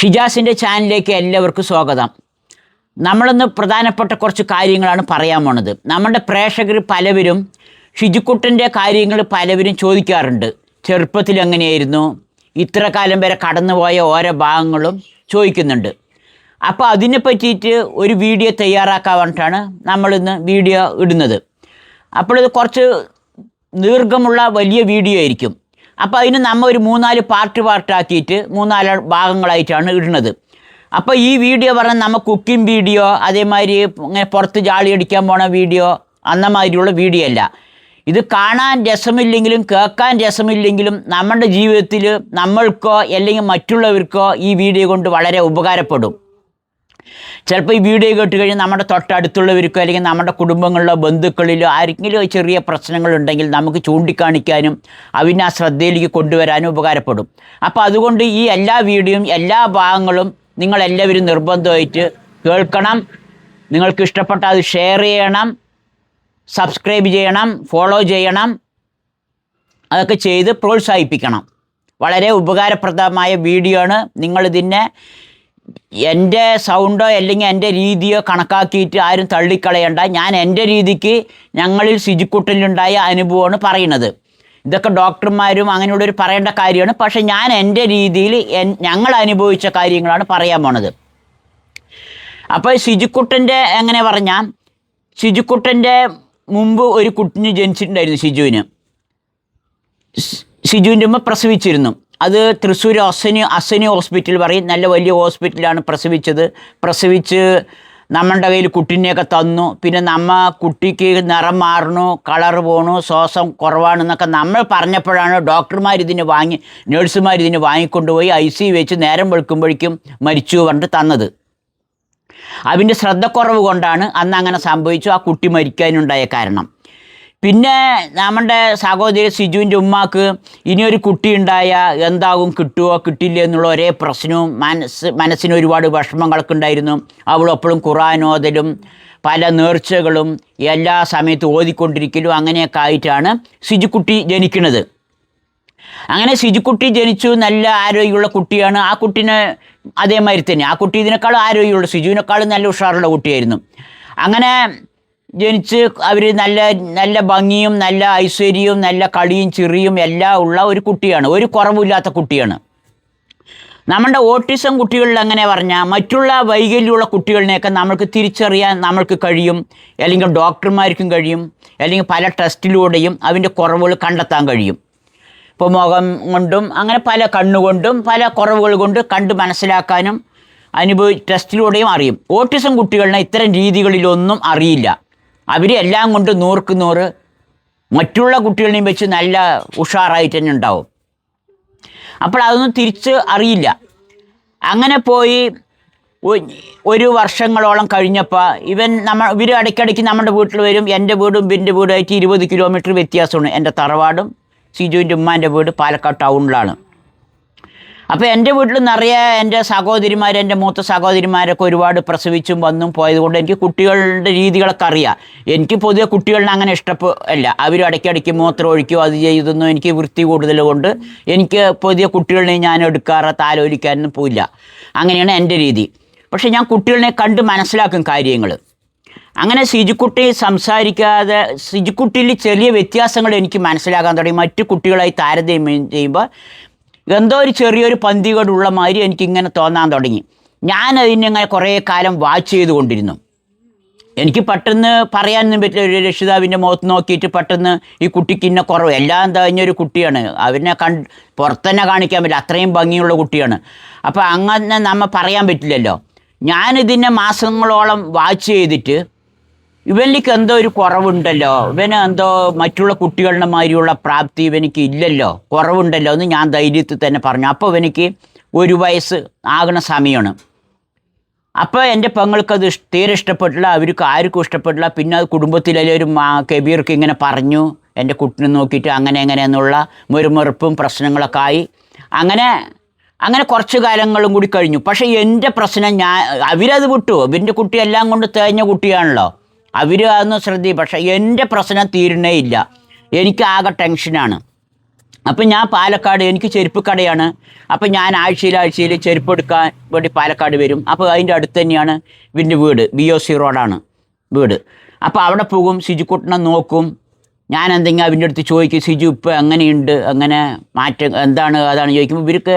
ഷിജാസിന്റെ ചാനലിലേക്ക് എല്ലാവർക്കും സ്വാഗതം. നമ്മളിന്ന് പ്രധാനപ്പെട്ട കുറച്ച് കാര്യങ്ങളാണ് പറയാൻ പോണത്. നമ്മുടെ പ്രേക്ഷകർ പലവരും ഷിജുക്കുട്ടന്റെ കാര്യങ്ങൾ പലവരും ചോദിക്കാറുണ്ട്. ചെറുപ്പത്തിൽ എങ്ങനെയായിരുന്നു? ഇത്ര കാലം വരെ കടന്നുപോയ ഓരോ ഭാഗങ്ങളും ചോദിക്കുന്നുണ്ട്. അപ്പോൾ അതിനെ പറ്റിയിട്ട് ഒരു വീഡിയോ തയ്യാറാക്കാൻ വേണ്ടിയിട്ടാണ് നമ്മളിന്ന് വീഡിയോ ഇടുന്നത്. അപ്പോൾ ഇത് കുറച്ച് ദീർഘമുള്ള വലിയ വീഡിയോ ആയിരിക്കും. അപ്പോൾ അതിന് നമ്മൾ ഒരു മൂന്നാൽ പാർട്ട് പാർട്ടാക്കിയിട്ട് മൂന്നാൽ ഭാഗങ്ങളായിട്ടാണ് ഇടുന്നത്. അപ്പോൾ ഈ വീഡിയോ പറഞ്ഞാൽ നമ്മൾ കുക്കിംഗ് വീഡിയോ അതേമാതിരി ഇങ്ങനെ പുറത്ത് ജാളി അടിക്കാൻ പോണ വീഡിയോ അന്നമാതിരിയുള്ള വീഡിയോ അല്ല. ഇത് കാണാൻ രസമില്ലെങ്കിലും കേൾക്കാൻ രസമില്ലെങ്കിലും നമ്മുടെ ജീവിതത്തിൽ നമ്മൾക്കോ അല്ലെങ്കിൽ മറ്റുള്ളവർക്കോ ഈ വീഡിയോ കൊണ്ട് വളരെ ഉപകാരപ്പെടും. ചിലപ്പോൾ ഈ വീഡിയോ കേട്ട് കഴിഞ്ഞാൽ നമ്മുടെ തൊട്ടടുത്തുള്ളവർക്കോ അല്ലെങ്കിൽ നമ്മുടെ കുടുംബങ്ങളിലോ ബന്ധുക്കളിലോ ആരെങ്കിലും ചെറിയ പ്രശ്നങ്ങളുണ്ടെങ്കിൽ നമുക്ക് ചൂണ്ടിക്കാണിക്കാനും അവനെ ആ ശ്രദ്ധയിലേക്ക് കൊണ്ടുവരാനും ഉപകാരപ്പെടും. അപ്പോൾ അതുകൊണ്ട് ഈ എല്ലാ വീഡിയോയും എല്ലാ ഭാഗങ്ങളും നിങ്ങളെല്ലാവരും നിർബന്ധമായിട്ട് കേൾക്കണം. നിങ്ങൾക്ക് ഇഷ്ടപ്പെട്ട അത് ഷെയർ ചെയ്യണം. സബ്സ്ക്രൈബ് ചെയ്യണം. ഫോളോ ചെയ്യണം. അതൊക്കെ ചെയ്ത് പ്രോത്സാഹിപ്പിക്കണം. വളരെ ഉപകാരപ്രദമായ വീഡിയോ ആണ്. നിങ്ങളിതിനെ എന്റെ സൗണ്ടോ അല്ലെങ്കിൽ എന്റെ രീതിയോ കണക്കാക്കിയിട്ട് ആരും തള്ളിക്കളയണ്ട. ഞാൻ എന്റെ രീതിക്ക് ഞങ്ങളിൽ ശുചിക്കുട്ടലുണ്ടായ അനുഭവമാണ് പറയുന്നത്. ഇതൊക്കെ ഡോക്ടർമാരും അങ്ങനെയുള്ളവർ പറയേണ്ട കാര്യമാണ്. പക്ഷേ ഞാൻ എന്റെ രീതിയിൽ ഞങ്ങൾ അനുഭവിച്ച കാര്യങ്ങളാണ് പറയാൻ പോണത്. അപ്പോൾ ശുചിക്കുട്ടന്റെ എങ്ങനെ പറഞ്ഞാൽ ശുചിക്കുട്ടന്റെ മുമ്പ് ഒരു കുട്ടിന് ജനിച്ചിട്ടുണ്ടായിരുന്നു ഷിജുവിന്. ഷ്- ഷിജുവിന്റെ ഉമ്മ പ്രസവിച്ചിരുന്നു. അത് തൃശ്ശൂർ അസനി അസനി ഹോസ്പിറ്റൽ പറയും. നല്ല വലിയ ഹോസ്പിറ്റലാണ് പ്രസവിച്ചത്. പ്രസവിച്ച് നമ്മളുടെ കയ്യിൽ കുട്ടീനെയൊക്കെ തന്നു. പിന്നെ നമ്മ കുട്ടിക്ക് നിറം മാറണു കളർ പോണു ശ്വാസം കുറവാണെന്നൊക്കെ നമ്മൾ പറഞ്ഞപ്പോഴാണ് ഡോക്ടർമാർ ഇതിന് വാങ്ങി നേഴ്സുമാർ ഇതിന് വാങ്ങിക്കൊണ്ടുപോയി ഐ സി വെച്ച് നേരം വെളുക്കുമ്പോഴേക്കും മരിച്ചു പറഞ്ഞിട്ട് തന്നത്. അതിന്റെ ശ്രദ്ധക്കുറവ് കൊണ്ടാണ് അന്ന് അങ്ങനെ സംഭവിച്ചു. ആ കുട്ടി മരിക്കാനുണ്ടായ കാരണം. പിന്നെ നമ്മുടെ സഹോദരി സിജുവിന്റെ ഉമ്മാക്ക് ഇനിയൊരു കുട്ടി ഉണ്ടായ എന്താകും കിട്ടുമോ കിട്ടില്ല എന്നുള്ള ഒരേ പ്രശ്നവും മനസ്സ് മനസ്സിന് ഒരുപാട് വിഷമങ്ങളൊക്കെ ഉണ്ടായിരുന്നു. അവൾ എപ്പോഴും ഖുറാനോദലും പല നേർച്ചകളും എല്ലാ സമയത്തും ഓതിക്കൊണ്ടിരിക്കലും അങ്ങനെയൊക്കെ ആയിട്ടാണ് സിജുക്കുട്ടി ജനിക്കുന്നത്. അങ്ങനെ സിജുക്കുട്ടി ജനിച്ചു നല്ല ആരോഗ്യമുള്ള കുട്ടിയാണ്. ആ കുട്ടീനെ അതേമാതിരി തന്നെ. ആ കുട്ടി ഇതിനേക്കാളും ആരോഗ്യമുള്ള സിജുവിനേക്കാളും നല്ല ഉഷാറുള്ള കുട്ടിയായിരുന്നു. അങ്ങനെ ജനിച്ച് അവർ നല്ല നല്ല ഭംഗിയും നല്ല ഐശ്വര്യവും നല്ല കളിയും ചിറിയും എല്ലാം ഉള്ള ഒരു കുട്ടിയാണ്. ഒരു കുറവില്ലാത്ത കുട്ടിയാണ്. നമ്മുടെ ഓട്ടിസം കുട്ടികളിൽ അങ്ങനെ പറഞ്ഞാൽ മറ്റുള്ള വൈകല്യമുള്ള കുട്ടികളിനെയൊക്കെ നമ്മൾക്ക് തിരിച്ചറിയാൻ നമ്മൾക്ക് കഴിയും. അല്ലെങ്കിൽ ഡോക്ടർമാർക്കും കഴിയും. അല്ലെങ്കിൽ പല ടെസ്റ്റിലൂടെയും അതിന്റെ കുറവുകൾ കണ്ടെത്താൻ കഴിയും. ഇപ്പോൾ മുഖം കൊണ്ടും അങ്ങനെ പല കണ്ണുകൊണ്ടും പല കുറവുകൾ കൊണ്ട് കണ്ട് മനസ്സിലാക്കാനും അനുഭവി ടെസ്റ്റിലൂടെയും അറിയും. ഓട്ടിസം കുട്ടികളിനെ ഇത്തരം രീതികളിലൊന്നും അറിയില്ല. അവർ എല്ലാം കൊണ്ട് നൂർക്ക് നൂറ് മറ്റുള്ള കുട്ടികളെയും വെച്ച് നല്ല ഉഷാറായിട്ട് തന്നെ ഉണ്ടാവും. അപ്പോൾ അതൊന്നും തിരിച്ച് അറിയില്ല. അങ്ങനെ പോയി ഒരു വർഷങ്ങളോളം കഴിഞ്ഞപ്പോൾ ഇവൻ നമ്മൾ ഇവർ ഇടയ്ക്കിടയ്ക്ക് നമ്മുടെ വീട്ടിൽ വരും. എന്റെ വീടും ഇവന്റെ വീടുമായിട്ട് ഇരുപത് കിലോമീറ്റർ വ്യത്യാസമാണ്. എന്റെ തറവാടും സിജുവിന്റെ ഉമ്മാന്റെ വീട് പാലക്കാട് ടൗണിലാണ് അപ്പോൾ എന്റെ വീട്ടിൽ നിറയെ എന്റെ സഹോദരിമാർ എന്റെ മൂത്ത സഹോദരിമാരൊക്കെ ഒരുപാട് പ്രസവിച്ചും വന്നും പോയത് കൊണ്ട് എനിക്ക് കുട്ടികളുടെ രീതികളൊക്കെ അറിയാം. എനിക്ക് പൊതുവെ കുട്ടികളിനെ അങ്ങനെ ഇഷ്ടപ്പെല്ല അവർ ഇടയ്ക്കിടയ്ക്ക് മൂത്രം ഒഴിക്കുകയോ അത് ചെയ്തൊന്നും എനിക്ക് വൃത്തി കൂടുതൽ കൊണ്ട് എനിക്ക് പുതിയ കുട്ടികളെ ഞാൻ എടുക്കാറ് താലോലിക്കാനൊന്നും പോയില്ല. അങ്ങനെയാണ് എന്റെ രീതി. പക്ഷേ ഞാൻ കുട്ടികളെ കണ്ട് മനസ്സിലാക്കും കാര്യങ്ങൾ അങ്ങനെ സിജുക്കുട്ടി സംസാരിക്കാതെ സിജുക്കുട്ടിയിൽ ചെറിയ വ്യത്യാസങ്ങൾ എനിക്ക് മനസ്സിലാക്കാൻ തുടങ്ങി. മറ്റു കുട്ടികളായി താരതമ്യം ചെയ്യുമ്പോൾ എന്തോ ഒരു ചെറിയൊരു പന്തികേടുള്ള മാതിരി എനിക്കിങ്ങനെ തോന്നാൻ തുടങ്ങി. ഞാൻ അതിനെ കുറേ കാലം വാച്ച് ചെയ്തുകൊണ്ടിരുന്നു. എനിക്ക് പെട്ടെന്ന് പറയാനൊന്നും പറ്റില്ല. ഒരു രക്ഷിതാവിന്റെ മുഖത്ത് നോക്കിയിട്ട് പെട്ടെന്ന് ഈ കുട്ടിക്ക് ഇന്ന കുറവ്. എല്ലാം കഴിഞ്ഞൊരു കുട്ടിയാണ്. അവനെ കണ്ട് പുറത്തന്നെ കാണിക്കാൻ പറ്റില്ല. അത്രയും ഭംഗിയുള്ള കുട്ടിയാണ്. അപ്പോൾ അങ്ങനെ നമ്മൾ പറയാൻ പറ്റില്ലല്ലോ. ഞാനിതിനെ മാസങ്ങളോളം വാച്ച് ചെയ്തിട്ട് ഇവനിക്ക് എന്തോ ഒരു കുറവുണ്ടല്ലോ. ഇവന് എന്തോ മറ്റുള്ള കുട്ടികളുടെ മാതിരിയുള്ള പ്രാപ്തി ഇവനിക്ക് ഇല്ലല്ലോ. കുറവുണ്ടല്ലോ എന്ന് ഞാൻ ധൈര്യത്തിൽ തന്നെ പറഞ്ഞു. അപ്പോൾ ഇവനിക്ക് ഒരു വയസ്സ് ആകണ സമയമാണ്. അപ്പോൾ എന്റെ പെങ്ങൾക്ക് തീരെ ഇഷ്ടപ്പെട്ടില്ല. അവർക്ക് ആർക്കും ഇഷ്ടപ്പെട്ടില്ല. പിന്നെ അത് കുടുംബത്തിലെ ഒരു കബീർക്ക് ഇങ്ങനെ പറഞ്ഞു. എന്റെ കുട്ടിനെ നോക്കിയിട്ട് അങ്ങനെ എങ്ങനെ എന്നുള്ള മുറുമുറുപ്പും പ്രശ്നങ്ങളൊക്കെ ആയി. അങ്ങനെ അങ്ങനെ കുറച്ച് കാലങ്ങളും കൂടി കഴിഞ്ഞു. പക്ഷേ എന്റെ പ്രശ്നം ഞാൻ അവരത് വിട്ടു. അവന്റെ കുട്ടി എല്ലാം കൊണ്ട് തേഞ്ഞ കുട്ടിയാണല്ലോ. അവർ ശ്രദ്ധി പക്ഷേ എന്റെ പ്രശ്നം തീരണേ ഇല്ല. എനിക്ക് ആകെ ടെൻഷനാണ് അപ്പം ഞാൻ പാലക്കാട് എനിക്ക് ചെരുപ്പ് കടയാണ്. അപ്പം ഞാൻ ആഴ്ചയിൽ ആഴ്ചയിൽ ചെരുപ്പ് എടുക്കാൻ വേണ്ടി പാലക്കാട് വരും. അപ്പോൾ അതിന്റെ അടുത്ത് തന്നെയാണ് ഇവന്റെ വീട് ബി ഒ സി റോഡാണ് വീട്. അപ്പോൾ അവിടെ പോകും സിജുക്കുട്ടനെ നോക്കും. ഞാൻ എന്തെങ്കിലും അവന്റെ അടുത്ത് ചോദിക്കും സിജു ഇപ്പം എങ്ങനെയുണ്ട്? അങ്ങനെ മാറ്റം? എന്താണ്? അതാണ്? ചോദിക്കുമ്പോൾ ഇവർക്ക്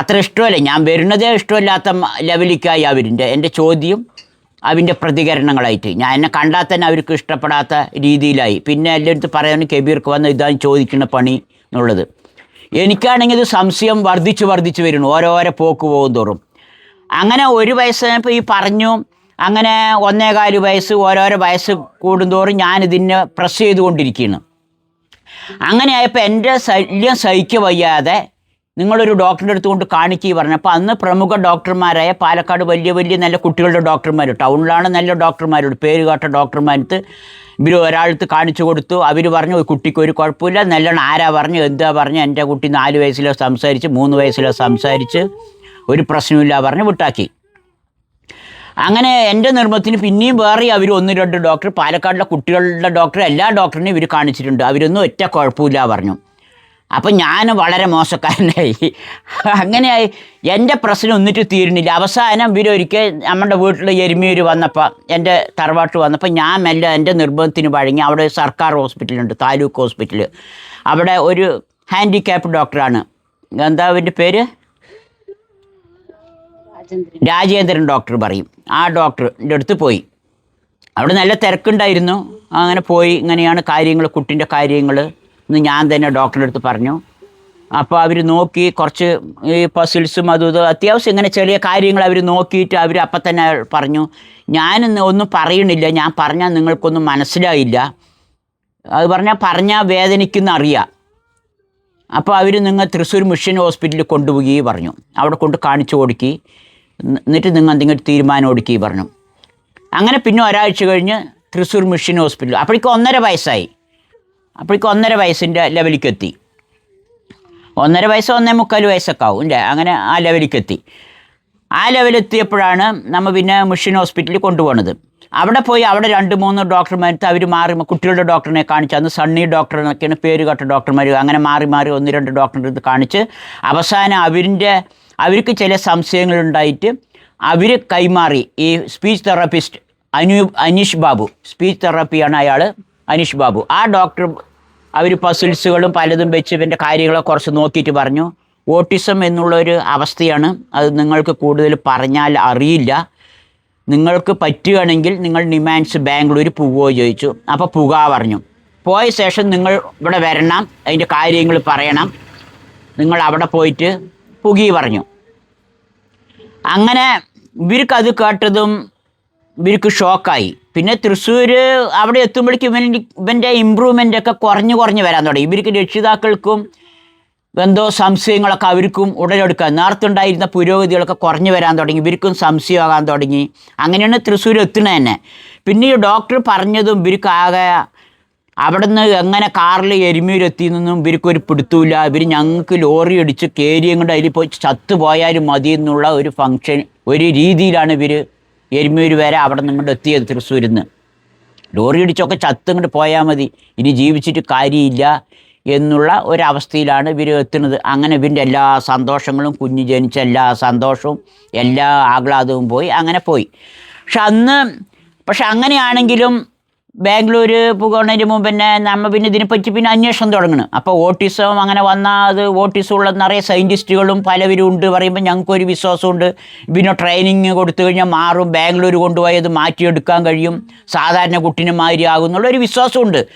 അത്ര ഇഷ്ടമല്ല. ഞാൻ വരുന്നതേ ഇഷ്ടമില്ലാത്ത ലെവലിക്കായി അവരിന്റെ. എന്റെ ചോദ്യം അവന്റെ പ്രതികരണങ്ങളായിട്ട്. ഞാൻ എന്നെ കണ്ടാൽ തന്നെ അവർക്ക് ഇഷ്ടപ്പെടാത്ത രീതിയിലായി. പിന്നെ എല്ലായിടത്തും പറയാൻ കബീർക്ക് വന്ന് ഇതാണ് ചോദിക്കുന്ന പണി എന്നുള്ളത്. എനിക്കാണെങ്കിൽ ഇത് സംശയം വർദ്ധിച്ച് വർദ്ധിച്ച് വരുന്നു. ഓരോരോ പോക്ക് പോകും തോറും. അങ്ങനെ ഒരു വയസ്സായപ്പോൾ ഈ പറഞ്ഞു അങ്ങനെ ഒന്നേകാൽ വയസ്സ് ഓരോരോ വയസ്സ് കൂടുന്തോറും ഞാനിതിനെ പ്രസ് ചെയ്തുകൊണ്ടിരിക്കുകയാണ്. അങ്ങനെയായപ്പോൾ എന്റെ ശല്യം സഹിക്ക വയ്യാതെ നിങ്ങളൊരു ഡോക്ടറുടെ അടുത്ത് കൊണ്ട് കാണിക്കുക പറഞ്ഞു. അപ്പോൾ അന്ന് പ്രമുഖ ഡോക്ടർമാരായ പാലക്കാട് വലിയ വലിയ നല്ല കുട്ടികളുടെ ഡോക്ടർമാർ ടൗണിലാണ് നല്ല ഡോക്ടർമാരുണ്ട് പേര് കേട്ട ഡോക്ടർമാരടുത്ത് ഇവർ ഒരാളത്ത് കാണിച്ചു കൊടുത്തു. അവർ പറഞ്ഞു കുട്ടിക്ക് ഒരു കുഴപ്പമില്ല. നല്ലോണം ആരാ പറഞ്ഞു? എന്താ പറഞ്ഞു? എന്റെ കുട്ടി നാല് വയസ്സിലോ സംസാരിച്ച് മൂന്ന് വയസ്സിലോ സംസാരിച്ച് ഒരു പ്രശ്നമില്ല പറഞ്ഞ് വിട്ടാക്കി. അങ്ങനെ എന്റെ നിർമ്മത്തിന് പിന്നെയും വേറെ അവർ ഒന്ന് രണ്ട് ഡോക്ടർ പാലക്കാടിലെ കുട്ടികളുടെ ഡോക്ടർ എല്ലാ ഡോക്ടറിനെയും ഇവർ കാണിച്ചിട്ടുണ്ട്. അവരൊന്നും ഒറ്റ കുഴപ്പമില്ല പറഞ്ഞു. അപ്പം ഞാൻ വളരെ മോശക്കാരനായി. അങ്ങനെയായി. എന്റെ പ്രശ്നം ഒന്നിട്ട് തീരുന്നില്ല. അവസാനം ഇവരൊരിക്കൽ നമ്മുടെ വീട്ടിൽ എരുമിയൂര് വന്നപ്പോൾ എന്റെ തറവാട്ട് വന്നപ്പോൾ ഞാൻ മെല്ലെ എന്റെ നിർബന്ധത്തിന് വഴങ്ങി അവിടെ സർക്കാർ ഹോസ്പിറ്റലുണ്ട് താലൂക്ക് ഹോസ്പിറ്റൽ അവിടെ ഒരു ഹാൻഡിക്യാപ്പ് ഡോക്ടറാണ്. എന്താ അവന്റെ പേര്? രാജേന്ദ്രൻ. ഡോക്ടർ പറയും. ആ ഡോക്ടറിന്റെ അടുത്ത് പോയി. അവിടെ നല്ല തിരക്കുണ്ടായിരുന്നു. അങ്ങനെ പോയി. ഇങ്ങനെയാണ് കാര്യങ്ങൾ കുട്ടിന്റെ കാര്യങ്ങൾ എന്ന് ഞാൻ തന്നെ ഡോക്ടറിന്റെ അടുത്ത് പറഞ്ഞു. അപ്പോൾ അവർ നോക്കി കുറച്ച് ഈ പസിൽസും അതും ഇതും അത്യാവശ്യം ഇങ്ങനെ ചെറിയ കാര്യങ്ങൾ അവർ നോക്കിയിട്ട് അവർ അപ്പം തന്നെ പറഞ്ഞു. ഞാനിന്ന് ഒന്നും പറയണില്ല. ഞാൻ പറഞ്ഞാൽ നിങ്ങൾക്കൊന്നും മനസ്സിലായില്ല. അത് പറഞ്ഞാൽ പറഞ്ഞാൽ വേദനിക്കുന്ന അറിയാം. അപ്പോൾ അവർ നിങ്ങൾ തൃശ്ശൂർ മിഷൻ ഹോസ്പിറ്റലിൽ കൊണ്ടുപോയി പറഞ്ഞു. അവിടെ കൊണ്ട് കാണിച്ചു കൊടുക്കി. എന്നിട്ട് നിങ്ങൾ എന്തെങ്കിലും തീരുമാനം കൊടുക്കി പറഞ്ഞു. അങ്ങനെ പിന്നെ ഒരാഴ്ച കഴിഞ്ഞ് തൃശ്ശൂർ മിഷൻ ഹോസ്പിറ്റൽ അപ്പോഴേക്കും ഒന്നര വയസ്സായി. അപ്പോഴേക്കും ഒന്നര വയസ്സിന്റെ ലെവലിലേക്ക് എത്തി. ഒന്നര വയസ്സ് ഒന്നേ മുക്കാൽ വയസ്സൊക്കെ ആവും അല്ലേ അങ്ങനെ ആ ലെവലിലേക്ക് എത്തി. ആ ലെവലെത്തിയപ്പോഴാണ് നമ്മൾ പിന്നെ മിഷൻ ഹോസ്പിറ്റലിൽ കൊണ്ടുപോകുന്നത് അവിടെ പോയി അവിടെ രണ്ട് മൂന്ന് ഡോക്ടർമാരത്ത് അവർ മാറി കുട്ടികളുടെ ഡോക്ടറിനെ കാണിച്ച് അന്ന് സണ്ണി ഡോക്ടർ എന്നൊക്കെയാണ് പേര് കേട്ട ഡോക്ടർമാർ അങ്ങനെ മാറി മാറി ഒന്ന് രണ്ട് ഡോക്ടറിന്റെ അടുത്ത് കാണിച്ച് അവസാനം അവരിന്റെ അവർക്ക് ചില സംശയങ്ങളുണ്ടായിട്ട് അവർ കൈമാറി. ഈ speech therapist Anu Aneesh Babu. Speech തെറാപ്പിയാണ് അയാൾ അനീഷ് ബാബു. ആ ഡോക്ടർ അവർ പസിൽസുകളും പലതും വെച്ച് ഇവന്റെ കാര്യങ്ങളെ കുറച്ച് നോക്കിയിട്ട് പറഞ്ഞു. ഓട്ടിസം എന്നുള്ളൊരു അവസ്ഥയാണ്. അത് നിങ്ങൾക്ക് കൂടുതൽ പറഞ്ഞാൽ അറിയില്ല. നിങ്ങൾക്ക് പറ്റുകയാണെങ്കിൽ നിങ്ങൾ നിമാൻസ് ബാംഗ്ലൂർ പോവുകയോ ചോദിച്ചു. അപ്പോൾ പുക പറഞ്ഞു. പോയ ശേഷം നിങ്ങൾ ഇവിടെ വരണം. അതിന്റെ കാര്യങ്ങൾ പറയണം. നിങ്ങൾ അവിടെ പോയിട്ട് പുകി പറഞ്ഞു. അങ്ങനെ ഇവർക്കത് കേട്ടതും ഇവർക്ക് ഷോക്കായി. പിന്നെ തൃശ്ശൂർ അവിടെ എത്തുമ്പോഴേക്കും ഇവൻ ഇവന്റെ ഇമ്പ്രൂവ്മെന്റ് ഒക്കെ കുറഞ്ഞു കുറഞ്ഞ് വരാൻ തുടങ്ങി. ഇവർക്ക് രക്ഷിതാക്കൾക്കും എന്തോ സംശയങ്ങളൊക്കെ അവർക്കും ഉടലെടുക്കുക നേരത്തുണ്ടായിരുന്ന പുരോഗതികളൊക്കെ കുറഞ്ഞു വരാൻ തുടങ്ങി. ഇവർക്കും സംശയമാകാൻ തുടങ്ങി. അങ്ങനെയാണ് തൃശ്ശൂർ എത്തുന്നത് തന്നെ. പിന്നെ ഈ ഡോക്ടർ പറഞ്ഞതും ഇവർക്ക് ആകെ അവിടെ നിന്ന് എങ്ങനെ കാറിൽ എരുമീരെത്തിയെന്നൊന്നും ഇവർക്കൊരു പിടുത്തൂല്ല ഇവർ ഞങ്ങൾക്ക് ലോറി അടിച്ച് കയറിയും കൊണ്ട് അതിൽ പോയി ചത്തു പോയാലും മതി എന്നുള്ള ഒരു ഫങ്ഷൻ ഒരു രീതിയിലാണ് ഇവർ എരുമൂര് വരെ അവിടെ നിങ്ങോട്ട് എത്തിയത് തൃശ്ശൂരിൽ നിന്ന് ലോറി ഇടിച്ചൊക്കെ ചത്തങ്ങോട്ട് പോയാൽ മതി. ഇനി ജീവിച്ചിട്ട് കാര്യമില്ല എന്നുള്ള ഒരവസ്ഥയിലാണ് ഇവർ എത്തുന്നത്. അങ്ങനെ ഇവന്റെ എല്ലാ സന്തോഷങ്ങളും കുഞ്ഞ് ജനിച്ച എല്ലാ സന്തോഷവും എല്ലാ ആഹ്ലാദവും പോയി. അങ്ങനെ പോയി. പക്ഷെ അന്ന് പക്ഷെ അങ്ങനെയാണെങ്കിലും ബാംഗ്ലൂർ പോകുന്നതിന് മുമ്പ് തന്നെ നമ്മൾ പിന്നെ ഇതിനെപ്പറ്റി പിന്നെ അന്വേഷണം തുടങ്ങണം. അപ്പോൾ ഓട്ടിസം അങ്ങനെ വന്നാൽ അത് ഓട്ടിസം ഉള്ള നിറയെ സയന്റിസ്റ്റുകളും പലവരും ഉണ്ട് പറയുമ്പോൾ ഞങ്ങൾക്കൊരു വിശ്വാസമുണ്ട്. പിന്നെ ട്രെയിനിങ് കൊടുത്തു കഴിഞ്ഞാൽ മാറും. ബാംഗ്ലൂർ കൊണ്ടുപോയി അത് മാറ്റിയെടുക്കാൻ കഴിയും. സാധാരണ കുട്ടിനെ മാതിരി ആകും എന്നുള്ള ഒരു വിശ്വാസമുണ്ട്.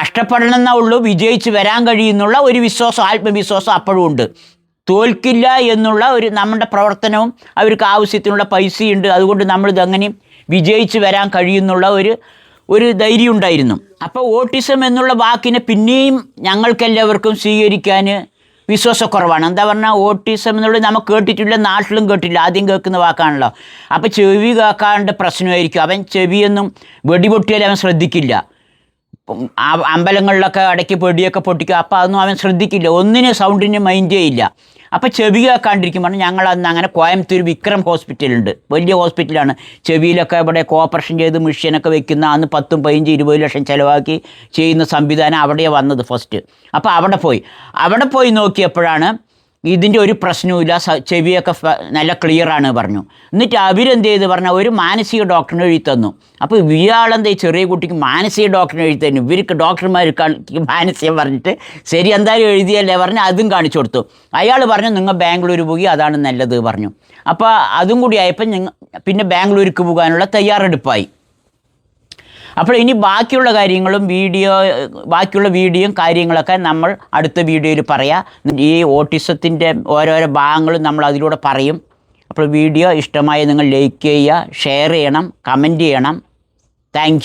കഷ്ടപ്പെടണം എന്നേ ഉള്ളൂ. വിജയിച്ച് വരാൻ കഴിയുന്നുള്ള ഒരു വിശ്വാസം ആത്മവിശ്വാസം അപ്പോഴും ഉണ്ട്. തോൽക്കില്ല എന്നുള്ള ഒരു നമ്മുടെ പ്രവർത്തനവും അവർക്ക് ആവശ്യത്തിനുള്ള പൈസയുണ്ട്. അതുകൊണ്ട് നമ്മളിത് അങ്ങനെ വിജയിച്ച് വരാൻ കഴിയുന്നുള്ള ഒരു ഒരു ധൈര്യം ഉണ്ടായിരുന്നു. അപ്പോൾ ഓട്ടിസം എന്നുള്ള വാക്കിനെ പിന്നെയും ഞങ്ങൾക്കെല്ലാവർക്കും സ്വീകരിക്കാൻ വിശ്വാസക്കുറവാണ്. എന്താ പറഞ്ഞാൽ ഓട്ടിസം എന്നുള്ളത് നമുക്ക് കേട്ടിട്ടില്ല നാട്ടിലും കേട്ടില്ല ആദ്യം കേൾക്കുന്ന വാക്കാണല്ലോ. അപ്പോൾ ചെവി കേൾക്കാണ്ട് പ്രശ്നമായിരിക്കും. അവൻ ചെവിയൊന്നും വെടിപൊട്ടിയാൽ അവൻ ശ്രദ്ധിക്കില്ല. അമ്പലങ്ങളിലൊക്കെ ഇടയ്ക്ക് പൊടിയൊക്കെ പൊട്ടിക്കും. അപ്പോൾ അതൊന്നും അവൻ ശ്രദ്ധിക്കില്ല. ഒന്നിനും സൗണ്ടിന് മൈൻഡ് ചെയ്യില്ല അപ്പോൾ ചെവി കേൾക്കാണ്ടിരിക്കും പറഞ്ഞു ഞങ്ങൾ അന്ന് അങ്ങനെ കോയമ്പത്തൂർ വിക്രം ഹോസ്പിറ്റലുണ്ട്. വലിയ ഹോസ്പിറ്റലാണ്. ചെവിയിലൊക്കെ ഇവിടെ കോപ്പറേഷൻ ചെയ്ത് മെഷീനൊക്കെ വെക്കുന്ന അന്ന് പത്തും പതിനഞ്ച് ഇരുപത് ലക്ഷം ചിലവാക്കി ചെയ്യുന്ന സംവിധാനം അവിടെ വന്നത് ഫസ്റ്റ് അപ്പോൾ അവിടെ പോയി. അവിടെ പോയി നോക്കിയപ്പോഴാണ് ഇതിന്റെ ഒരു പ്രശ്നവുമില്ല. ചെവിയൊക്കെ നല്ല ക്ലിയറാണ് പറഞ്ഞു. എന്നിട്ട് അവരെന്ത് ചെയ്ത് പറഞ്ഞാൽ ഒരു മാനസിക ഡോക്ടറിനെ എഴുതി തന്നു. അപ്പോൾ ഇയാളെന്താ ഈ ചെറിയ കുട്ടിക്ക് മാനസിക ഡോക്ടറിനെ എഴുതി തന്നു ഇവർക്ക് ഡോക്ടർമാർക്ക് മാനസികം പറഞ്ഞിട്ട് ശരി എന്തായാലും എഴുതിയല്ലേ പറഞ്ഞ് അതും കാണിച്ചു കൊടുത്തു. അയാൾ പറഞ്ഞു നിങ്ങൾ ബാംഗ്ലൂർ പോയി അതാണ് നല്ലത് പറഞ്ഞു. അപ്പോൾ അതും കൂടി ആയപ്പോൾ പിന്നെ ബാംഗ്ലൂർക്ക് പോകാനുള്ള തയ്യാറെടുപ്പായി. അപ്പോൾ ഇനി ബാക്കിയുള്ള കാര്യങ്ങളും വീഡിയോ ബാക്കിയുള്ള വീഡിയോയും കാര്യങ്ങളൊക്കെ നമ്മൾ അടുത്ത വീഡിയോയിൽ പറയാം. ഈ ഓട്ടിസത്തിന്റെ ഓരോരോ ഭാഗങ്ങളും നമ്മൾ അതിലൂടെ പറയും. അപ്പോൾ വീഡിയോ ഇഷ്ടമായി നിങ്ങൾ ലൈക്ക് ചെയ്യുക ഷെയർ ചെയ്യണം കമന്റ് ചെയ്യണം. താങ്ക്